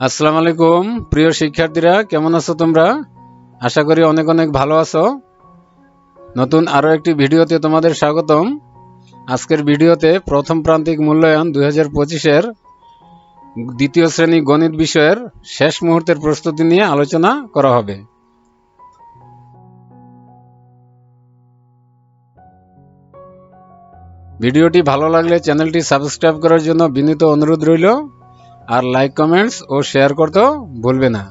আসসালামু আলাইকুম। প্রিয় শিক্ষার্থীরা, কেমন আছো তোমরা? আশা করি অনেক অনেক ভালো আছো। নতুন আরও একটি ভিডিওতে তোমাদের স্বাগতম। আজকের ভিডিওতে প্রথম প্রান্তিক মূল্যায়ন দুই হাজার পঁচিশের দ্বিতীয় শ্রেণি গণিত বিষয়ের শেষ মুহূর্তের প্রস্তুতি নিয়ে আলোচনা করা হবে। ভিডিওটি ভালো লাগলে চ্যানেলটি সাবস্ক্রাইব করার জন্য বিনীত অনুরোধ রইল। আর লাইক কমেন্টস ও শেয়ার করতেও ভুলবে না।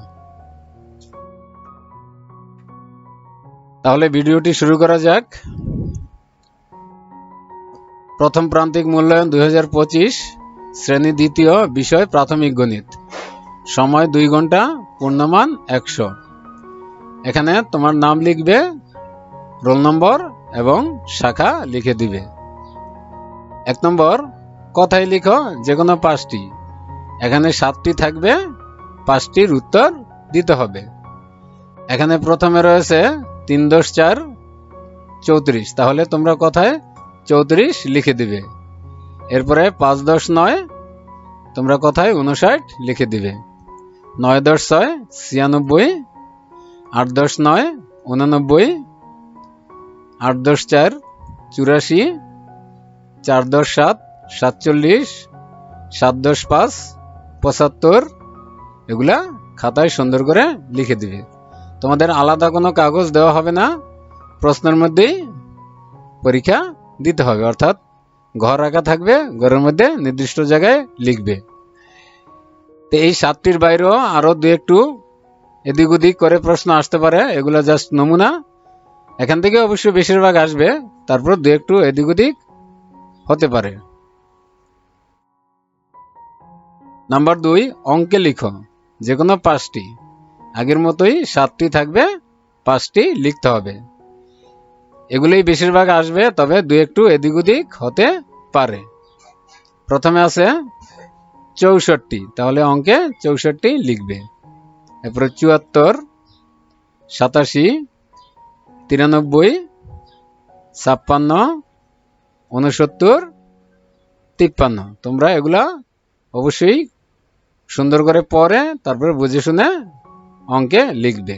তাহলে ভিডিওটি শুরু করা যাক। প্রথম প্রান্তিক মূল্যায়ন দুই শ্রেণি দ্বিতীয় বিষয় প্রাথমিক গণিত। সময় দুই ঘণ্টা, পূর্ণমান একশো। এখানে তোমার নাম লিখবে, রোল নম্বর এবং শাখা লিখে দিবে। এক নম্বর, কথায় লিখো যে কোনো পাঁচটি। এখানে সাতটি থাকবে, পাঁচটির উত্তর দিতে হবে। এখানে প্রথমে রয়েছে তিন দশ চার চৌত্রিশ। তাহলে তোমরা কথায় চৌত্রিশ লিখে দিবে। এরপরে পাঁচ দশ নয়, তোমরা কথায় উনষাট লিখে দিবে। নয় দশ ছয়, ছিয়ানব্বই। আট দশ নয়, উনানব্বই। আট দশ চার, চুরাশি। চার দশ সাত, সাতচল্লিশ। সাত দশ পাঁচ পঁচাত্তর, এগুলা খাতায় সুন্দর করে লিখে দিবে। তোমাদের আলাদা কোনো কাগজ দেওয়া হবে না। প্রশ্নের মধ্যেই পরীক্ষা দিতে হবে, অর্থাৎ ঘর রাখা থাকবে, ঘরের মধ্যে নির্দিষ্ট জায়গায় লিখবে। তো এই সাতটির বাইরেও আরও দু একটু এদিক ওদিক করে প্রশ্ন আসতে পারে, এগুলো জাস্ট নমুনা। এখান থেকে অবশ্যই বেশিরভাগ আসবে, তারপর দু একটু এদিক ওদিক হতে পারে। নাম্বার দুই, অঙ্কে লিখো। যে কোনো পাঁচটি। আগের মতোই সাতটি থাকবে, পাঁচটি লিখতে হবে। এগুলোই বেশিরভাগ আসবে, তবে দু একটু এদিক ওদিক হতে পারে। প্রথমে আছে চৌষট্টি, তাহলে অঙ্কে চৌষট্টি লিখবে। এরপরে চুয়াত্তর, সাতাশি, তিরানব্বই, ছাপ্পান্ন উনসত্তর তিপ্পান্ন। তোমরা এগুলা অবশ্যই সুন্দর করে পড়ে, তারপরে বুঝে শুনে অঙ্কে লিখবে।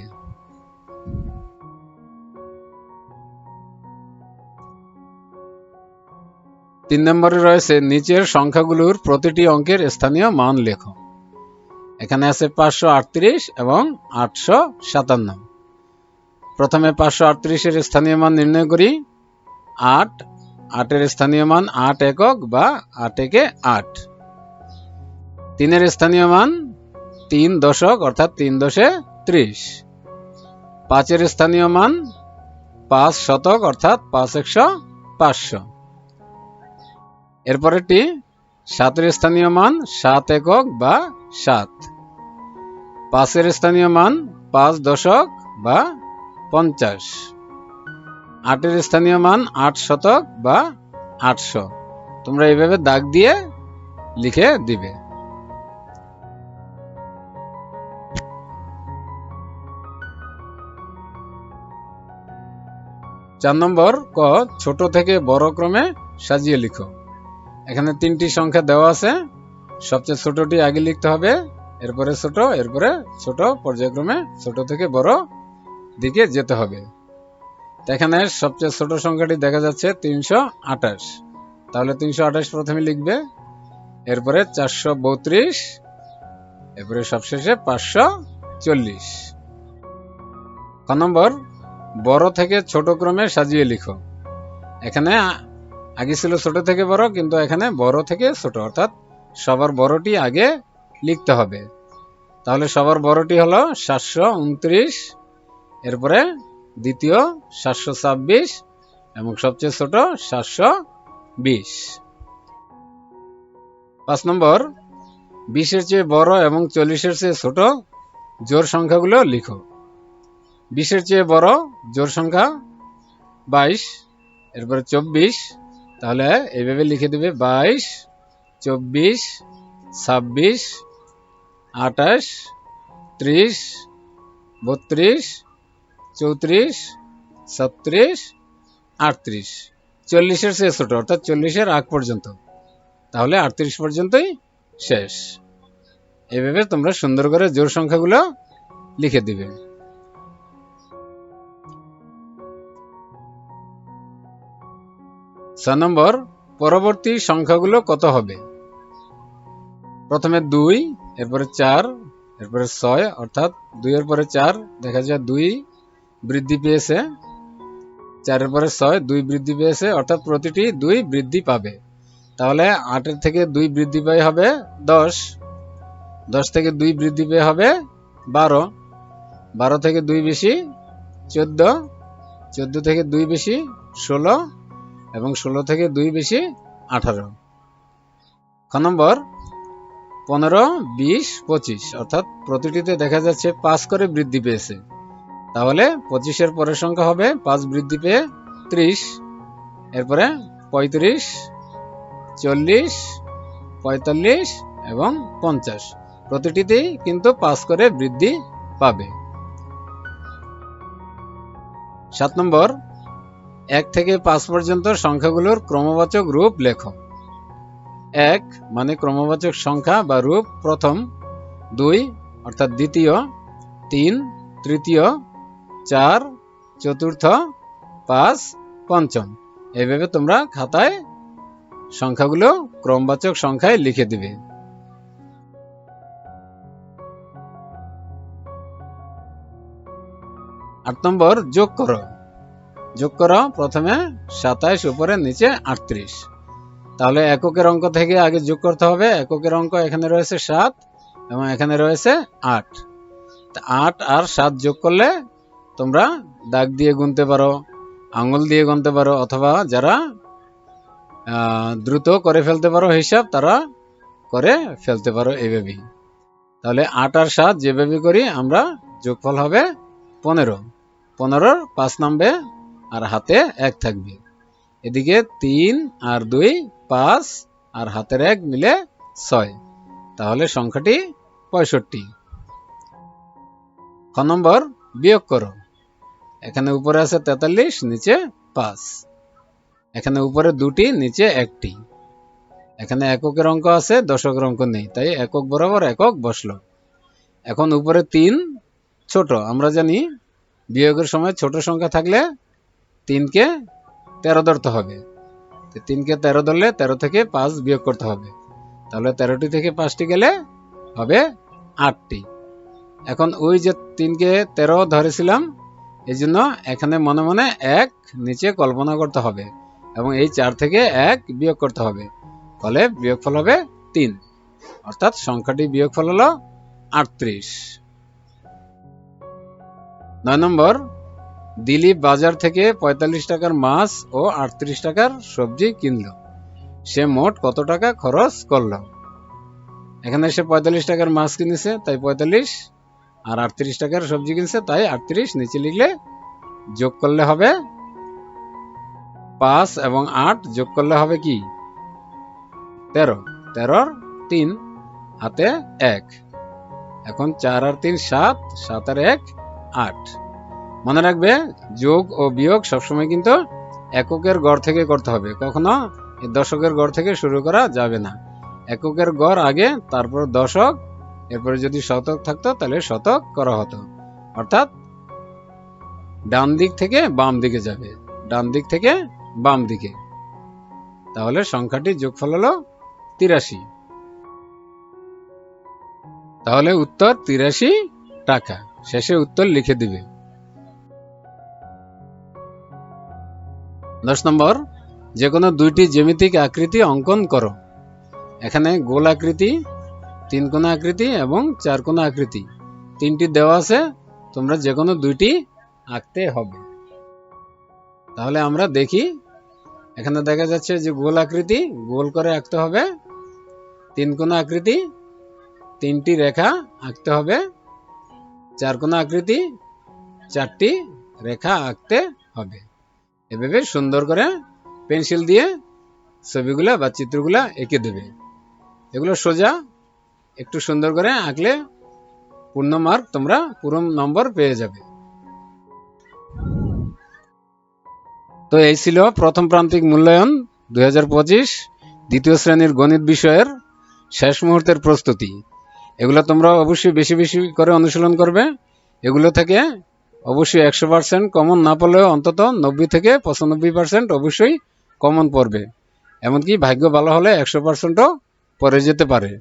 তিন নম্বরে রয়েছে, নিচের সংখ্যাগুলোর প্রতিটি অঙ্কের স্থানীয় মান লেখো। এখানে আছে পাঁচশো আটত্রিশ এবং আটশো সাতান্ন। প্রথমে পাঁচশো আটত্রিশের স্থানীয় মান নির্ণয় করি। আট, আটের স্থানীয় মান আট একক বা আট একে আট। তিনের স্থানীয় মান তিন দশক, অর্থাৎ তিন দশে ত্রিশ। পাঁচের স্থানীয় মান পাঁচ শতক, অর্থাৎ পাঁচ একশো পাঁচশো। এরপরেরটি সাতের স্থানীয় মান সাত একক বা সাত। পাঁচের স্থানীয় মান পাঁচ দশক বা পঞ্চাশ। আটের স্থানীয় মান আট শতক বা আটশো। তোমরা এইভাবে দাগ দিয়ে লিখে দিবে। চার নম্বর ক, ছোট থেকে বড় ক্রমে সাজিয়ে লিখো। এখানে তিনটি সংখ্যা দেওয়া আছে। সবচেয়ে ছোটটি আগে লিখতে হবে, এরপরে ছোট এরপরে ছোট, পর্যায়ক্রমে ছোট থেকে বড় দিকে যেতে হবে। এখানে সবচেয়ে ছোট সংখ্যাটি দেখা যাচ্ছে তিনশো আঠাশ। তাহলে তিনশো আঠাশ প্রথমে লিখবে, এরপরে চারশো বত্রিশ, এরপরে সবশেষে পাঁচশো চল্লিশ। ক নম্বর বড় থেকে ছোট ক্রমে সাজিয়ে লিখো। এখানে আগে ছিল ছোট থেকে বড়, কিন্তু এখানে বড় থেকে ছোট, অর্থাৎ সবার বড়টি আগে লিখতে হবে। তাহলে সবার বড়টি হলো সাতশো উনত্রিশ, এরপরে দ্বিতীয় সাতশো ছাব্বিশ, এবং সবচেয়ে ছোট সাতশো বিশ। পাঁচ নম্বর, বিশের চেয়ে বড় এবং চল্লিশের চেয়ে ছোট জোর সংখ্যাগুলো লিখো। বিশের চেয়ে বড় জোর সংখ্যা বাইশ, এরপরে চব্বিশ, তাহলে এইভাবে লিখে দেবে বাইশ, চব্বিশ, ছাব্বিশ, আঠাশ, ত্রিশ, বত্রিশ, চৌত্রিশ ছত্রিশ আটত্রিশ। চল্লিশের শেষ ছোট, অর্থাৎ চল্লিশের আগ পর্যন্ত। তাহলে আটত্রিশ পর্যন্তই শেষ। এভাবে তোমরা সুন্দর করে জোর সংখ্যাগুলো লিখে দিবে। ছয় নম্বর, পরবর্তী সংখ্যাগুলো কত হবে? প্রথমে দুই, এরপরে চার, এরপরে ছয়, অর্থাৎ দুইয়ের পরে চার, দেখা যায় দুই বৃদ্ধি পেয়েছে। চারের পরে ছয়, দুই বৃদ্ধি পেয়েছে, অর্থাৎ প্রতিটি দুই বৃদ্ধি পাবে। তাহলে আটের থেকে দুই বৃদ্ধি পেয়ে হবে দশ। দশ থেকে দুই বৃদ্ধি পেয়ে হবে বারো। বারো থেকে দুই বেশি, চোদ্দ। চোদ্দ থেকে দুই বেশি, ষোলো। এবং ষোলো থেকে দুই বেশি আঠারো। খ নম্বর, পনেরো, বিশ, পঁচিশ। অর্থাৎ প্রতিটিতে দেখা যাচ্ছে পাঁচ করে বৃদ্ধি পেয়েছে। তাহলে পঁচিশের পরের সংখ্যা হবে পাঁচ বৃদ্ধি পেয়ে ত্রিশ। এরপরে পঁয়ত্রিশ, চল্লিশ, পঁয়তাল্লিশ এবং পঞ্চাশ। প্রতিটিতেই কিন্তু পাঁচ করে বৃদ্ধি পাবে। সাত নম্বর এক থেকে পাঁচ পর্যন্ত সংখ্যাগুলোর ক্রমবাচক রূপ লেখো। এক মানে ক্রমবাচক সংখ্যা বা রূপ প্রথম, দুই অর্থাৎ দ্বিতীয়, তিন তৃতীয়, চার চতুর্থ, পাঁচ পঞ্চম। এভাবে তোমরা খাতায় সংখ্যাগুলো ক্রমবাচক সংখ্যায় লিখে দিবে। আট নম্বর যোগ করো। যোগ করো, প্রথমে সাতাইশ, উপরে নিচে আটত্রিশ। তাহলে এককের অঙ্ক থেকে আগে যোগ করতে হবে। এককের অঙ্ক এখানে রয়েছে সাত এবং এখানে রয়েছে আট। আট আর সাত যোগ করলে তোমরা দাগ দিয়ে গুনতে পারো, আঙুল দিয়ে গুনতে পারো, অথবা যারা দ্রুত করে ফেলতে পারো হিসাব, তারা করে ফেলতে পারো এইভাবেই তাহলে আট আর সাত যেভাবে করি, আমরা যোগফল হবে পনেরো। পনেরোর পাঁচ নামবে আর হাতে এক থাকবে। এদিকে তিন আর দুই পাঁচ আর হাতের এক মিলে ছয়। তাহলে সংখ্যাটি পঁয়ষট্টি। ক নম্বর, বিয়োগ করো। এখানে উপরে আছে তেতাল্লিশ, নিচে পাঁচ। এখানে উপরে দুটি, নিচে একটি। এখানে এককের অঙ্ক আছে, দশকের অঙ্ক নেই, তাই একক বরাবর একক বসল। এখন উপরে তিন ছোট, আমরা জানি বিয়োগের সময় ছোট সংখ্যা থাকলে তিনকে তেরো ধরতে হবে। তিনকে তেরো ধরলে তেরো থেকে পাঁচ বিয়োগ করতে হবে। তাহলে তেরোটি থেকে পাঁচটি গেলে হবে আটটি। এখন ওই যে তিনকে তেরো ধরেছিলাম, এই জন্য এখানে মনে মনে এক নিচে কল্পনা করতে হবে এবং এই চার থেকে এক বিয়োগ করতে হবে। ফলে বিয়োগফল হবে তিন। অর্থাৎ সংখ্যাটি বিয়োগফল হলো আটত্রিশ। নয় নম্বর দিলীপ বাজার থেকে পঁয়তাল্লিশ টাকার মাছ ও আটত্রিশ টাকার সবজি কিনলো। সে মোট কত টাকা খরচ করল? এখানে সে পঁয়তাল্লিশ টাকার মাছ কিনেছে, তাই পঁয়তাল্লিশ। আর আটত্রিশ টাকার সবজি কিনছে, তাই আটত্রিশ। নিচে লিখলে যোগ করলে হবে পাঁচ এবং আট। যোগ করলে হবে কি? তেরো। তেরোর তিন হাতে এক। এখন চার আর তিন, সাত। সাত আর এক, আট। মনে রাখবে, যোগ ও বিয়োগ সবসময় কিন্তু এককের গড় থেকে করতে হবে। কখনো দশকের গড় থেকে শুরু করা যাবে না। এককের গড় আগে, তারপর দশক, এরপরে যদি শতক থাকতো, তাহলে শতক করা হতো। অর্থাৎ ডান দিক থেকে বাম দিকে যাবে। ডান দিক থেকে বাম দিকে। তাহলে সংখ্যাটি যোগফল হলো তিরাশি। তাহলে উত্তর তিরাশি টাকা। শেষে উত্তর লিখে দিবে। দশ নম্বর যে কোনো দুইটি জ্যামিতিক আকৃতি অঙ্কন করো। এখানে গোল আকৃতি, তিন কোণা আকৃতি এবং চার কোণা আকৃতি। তিনটি দেওয়া আছে, তোমরা যে কোনো দুইটি আঁকতে হবে। তাহলে আমরা দেখি, এখানে দেখা যাচ্ছে যে গোল আকৃতি, গোল করে আঁকতে হবে। তিন কোণা আকৃতি, তিনটি রেখা আঁকতে হবে। চার কোণা আকৃতি, চারটি রেখা আঁকতে হবে। এভাবে সুন্দর করে পেন্সিল দিয়ে ছবিগুলা বা চিত্রগুলা এঁকে দেবে। এগুলো সোজা একটু সুন্দর করে আঁকলে পূর্ণ মার্ক তোমরা পুরো নম্বর পেয়ে যাবে। তো এই ছিল প্রথম প্রান্তিক মূল্যায়ন দু হাজার পঁচিশ, দ্বিতীয় শ্রেণির গণিত বিষয়ের শেষ মুহূর্তের প্রস্তুতি। এগুলো তোমরা অবশ্যই বেশি বেশি করে অনুশীলন করবে। এগুলো থেকে অবশ্যই একশো পার্সেন্ট কমন না পড়লেও অন্তত নব্বই থেকে পঁচানব্বই পার্সেন্ট অবশ্যই কমন পড়বে। এমনকি ভাগ্য ভালো হলে একশো পার্সেন্টও পরে যেতে পারে।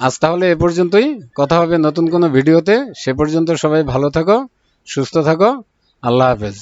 আজ তাহলে এ পর্যন্তই। কথা হবে নতুন কোনো ভিডিওতে। সে পর্যন্ত সবাই ভালো থাকো, সুস্থ থাকো। আল্লাহ হাফেজ।